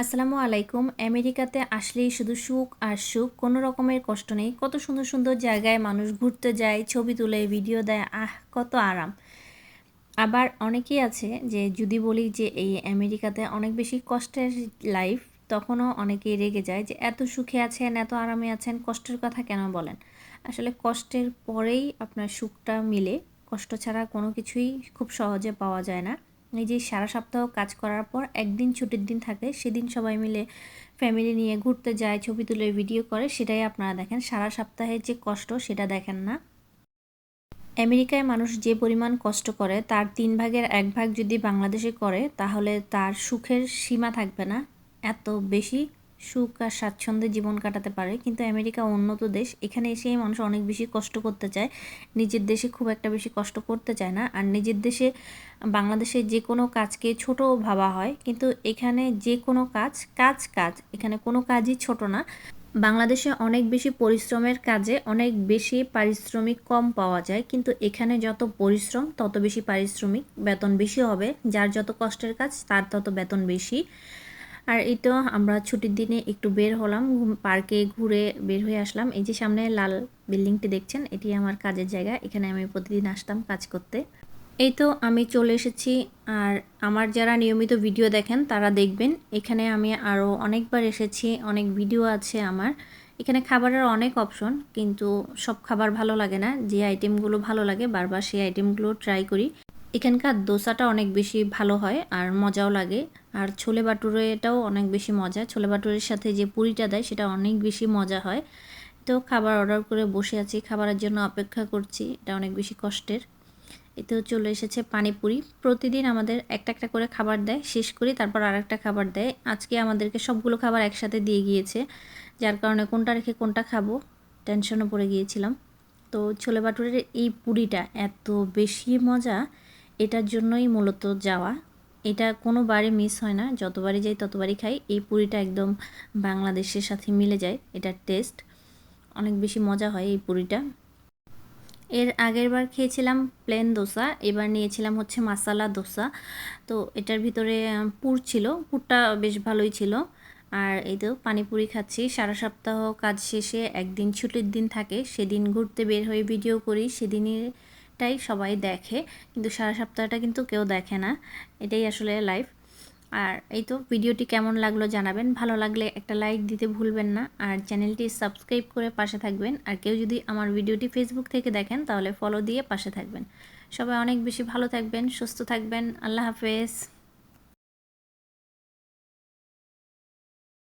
আসসালামু আলাইকুম। আমেরিকাতে আসলেই শুধু সুখ আর সুখ, কোনো রকমের কষ্ট নেই। কত সুন্দর সুন্দর জায়গায় মানুষ ঘুরতে যায়, ছবি তুলে, ভিডিও দেয়, আহ, কত আরাম। আবার অনেকেই আছে যে, যদি বলি যে, এই আমেরিকাতে অনেক বেশি কষ্টের লাইফ তখনও অনেকেই রেগে যায় যে, এত সুখে আছেন, এত আরামে আছেন, কষ্টের কথা কেন বলেন? আসলে কষ্টের পরেই আপনার সুখটা মিলে। কষ্ট ছাড়া কোনো কিছুই খুব সহজে পাওয়া যায় না। এই যে সারা সপ্তাহ কাজ করার পর একদিন ছুটির দিন থাকে, সেদিন সবাই মিলে ফ্যামিলি নিয়ে ঘুরতে যায়, ছবি তুলে ভিডিও করে, সেটাই আপনারা দেখেন। সারা সপ্তাহের যে কষ্ট, সেটা দেখেন না। আমেরিকায় মানুষ যে পরিমাণ কষ্ট করে, তার তিন ভাগের এক ভাগ যদি বাংলাদেশে করে, তাহলে তার সুখের সীমা থাকবে না। এত বেশি সুখ আর স্বাচ্ছন্দ্যে জীবন কাটাতে পারে। কিন্তু আমেরিকা উন্নত দেশ, এখানে এসেই মানুষ অনেক বেশি কষ্ট করতে চায়। নিজের দেশে খুব একটা বেশি কষ্ট করতে চায় না। আর নিজের দেশে, বাংলাদেশে যে কোনো কাজকে ছোট ভাবা হয়। কিন্তু এখানে যে কোনো কাজ কাজ কাজ, এখানে কোনো কাজই ছোট না। বাংলাদেশে অনেক বেশি পরিশ্রমের কাজে অনেক বেশি পারিশ্রমিক কম পাওয়া যায়। কিন্তু এখানে যত পরিশ্রম, তত বেশি পারিশ্রমিক বেতন বেশি হবে। যার যত কষ্টের কাজ, তার তত বেতন বেশি। আর এই তো আমরা ছুটির দিনে একটু বের হলাম পার্কে ঘুরে বের হয়ে আসলাম। এই যে সামনে লাল বিল্ডিংটি দেখছেন, এটি আমার কাজের জায়গা। এখানে আমি প্রতিদিন আসতাম কাজ করতে। এই তো আমি চলে এসেছি, আর আমার যারা নিয়মিত ভিডিও দেখেন তারা দেখবেন, এখানে আমি আরও অনেকবার এসেছি, অনেক ভিডিও আছে আমার। এখানে খাবারের অনেক অপশন, কিন্তু সব খাবার ভালো লাগে না। যে আইটেমগুলো ভালো লাগে, বারবার সেই আইটেমগুলো ট্রাই করি। এখানকার দোসাটা অনেক বেশি ভালো হয় আর মজাও লাগে। আর ছোলে বাটুরেটাও অনেক বেশি মজা। ছোলে বাটুরের সাথে যে পুরিটা দেয়, সেটা অনেক বেশি মজা হয়। তো খাবার অর্ডার করে বসে আছি, খাবারের জন্য অপেক্ষা করছি। এটা অনেক বেশি কষ্টের। এতেও চলে এসেছে পানিপুরি। প্রতিদিন আমাদের একটা একটা করে খাবার দেয়, শেষ করি, তারপর আর একটা খাবার দেয়। আজকে আমাদেরকে সবগুলো খাবার একসাথে দিয়ে গিয়েছে। যার কারণে কোনটা রেখে কোনটা খাব টেনশনও পড়ে গিয়েছিলাম। তো ছোলে বাটুরের এই পুরিটা এত বেশি মজা এটার জন্যই মূলত যাওয়া। এটা কোনো বারে মিস হয় না, যতবারই যাই ততবারই খাই। এই পুরিটা একদম বাংলাদেশের সাথে মিলে যায়, এটার টেস্ট অনেক বেশি মজা হয় এই পুরিটা। এর আগের বার খেয়েছিলাম প্লেন দোসা এবার নিয়েছিলাম হচ্ছে মাসালা দোসা তো এটার ভিতরে পুর ছিল, পুরটা বেশ ভালোই ছিল। আর এই তো পানিপুরি খাচ্ছি। সারা সপ্তাহ কাজ শেষে একদিন ছুটির দিন থাকে, সেদিন ঘুরতে বের হয়ে ভিডিও করি, সেদিনই টাই সবাই দেখে, কিন্তু সারা সপ্তাহটা কিন্তু কেউ দেখে না। এটাই আসলে লাইফ আর এই তো ভিডিওটি কেমন লাগল জানাবেন। ভালো লাগলে একটা লাইক দিতে ভুলবেন না। আর চ্যানেলটি সাবস্ক্রাইব করে পাশে থাকবেন। আর কেউ যদি আমার ভিডিওটি ফেসবুক থেকে দেখেন, তাহলে ফলো দিয়ে পাশে থাকবেন। সবাই অনেক বেশি ভালো থাকবেন, সুস্থ থাকবেন। আল্লাহ হাফেজ।